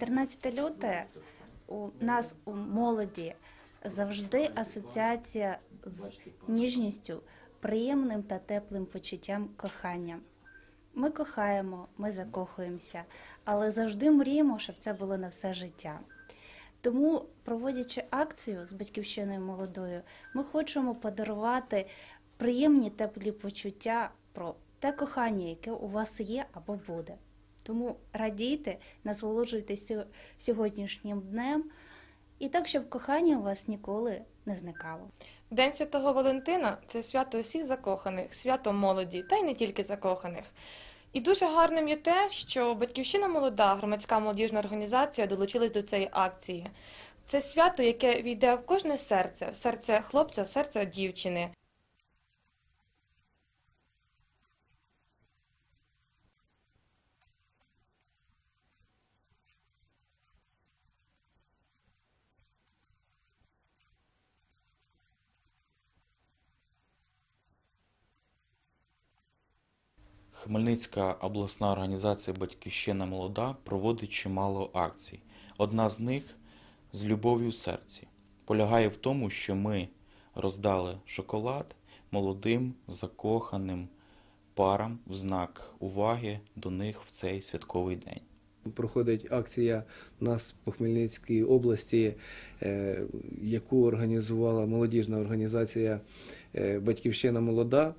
14 лютого у нас у молоді завжди асоціація з ніжністю, приємним та теплим почуттям кохання. Ми кохаємо, ми закохуємося, але завжди мріємо, щоб це було на все життя. Тому, проводячи акцію з батьківщиною молодою, ми хочемо подарувати приємні теплі почуття про те кохання, яке у вас є або буде. Тому радійте, насолоджуйтесь сьогоднішнім днем, і так, щоб кохання у вас ніколи не зникало. День Святого Валентина це свято всіх закоханих, свято молоді, та й не тільки закоханих. І дуже гарним є те, що Батьківщина молода, громадська молодіжна організація долучилась до цієї акції. Це свято, яке війде в кожне серце, в серце хлопця, в серце дівчини. Хмельницька обласна організація Батьківщина молода проводить чимало акцій. Одна з них з любов'ю в серці полягає в тому, що ми роздали шоколад молодим закоханим парам в знак уваги до них в цей святковий день. Проходить акція у нас по Хмельницькій області, е, яку організувала молодіжна організація е, Батьківщина молода.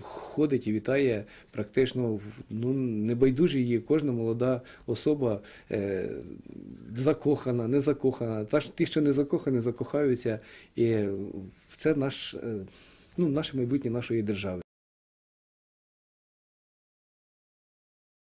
Ходить і вітає практично ну, небайдужі її кожна молода особа е, закохана, не закохана. Та ті, що не закохані, закохаються. І це наш, е, ну, наше майбутнє нашої держави.